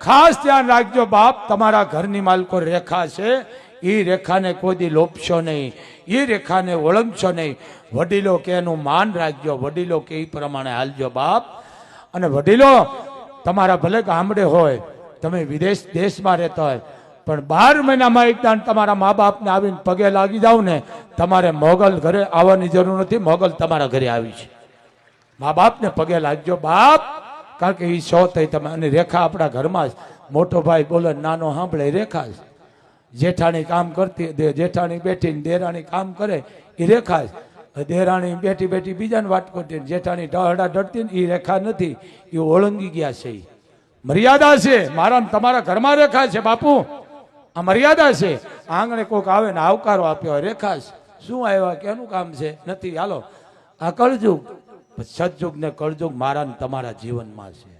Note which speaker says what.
Speaker 1: ખાસ ધ્યાન રાખજો બાપ, તમારા ઘરની માલકો રેખા છે. એ રેખાને કોઈ લોપશો નહીં. એ રેખાને ઓળંગશો નહીં. વડીલો કે એનું માન રાખજો. વડીલો કે એ પ્રમાણે હાલજો બાપ. અને વડીલો, તમારા ભલે ગામડે હોય, તમે વિદેશ દેશમાં રહેતા હોય, પણ બાર મહિનામાં એક દાન તમારા મા બાપને આવીને પગે લાગી જાવ ને, તમારે મોગલ ઘરે આવવાની જરૂર નથી. મોગલ તમારા ઘરે આવી છે. મા બાપને પગે લાગજો બાપ. કારણ કે એ સો થઈ તમે અને રેખા આપણા ઘરમાં જ. મોટો ભાઈ બોલે, નાનો સાંભળે, રેખા જ. જેઠાણી કામ કરતી જેઠાણી બેઠીને દેરાણી કામ કરે એ રેખા જ. દેરાણી બેઠી બેઠી બીજાને વાટ કરતી જેઠાણી ઢહડા ડરતી ને એ રેખા નથી. એ ઓળંગી ગયા છે. મર્યાદા છે. મારા તમારા ઘરમાં રેખા છે, બાપુ. આ મર્યાદા છે. આંગણે કોઈક આવે ને આવકારો આપ્યો, રેખા છે શું આવ્યા? કેનું કામ છે? નથી, હાલો. આ કળજુગ સતયુગ ને કળજુગ મારા તમારા જીવનમાં છે.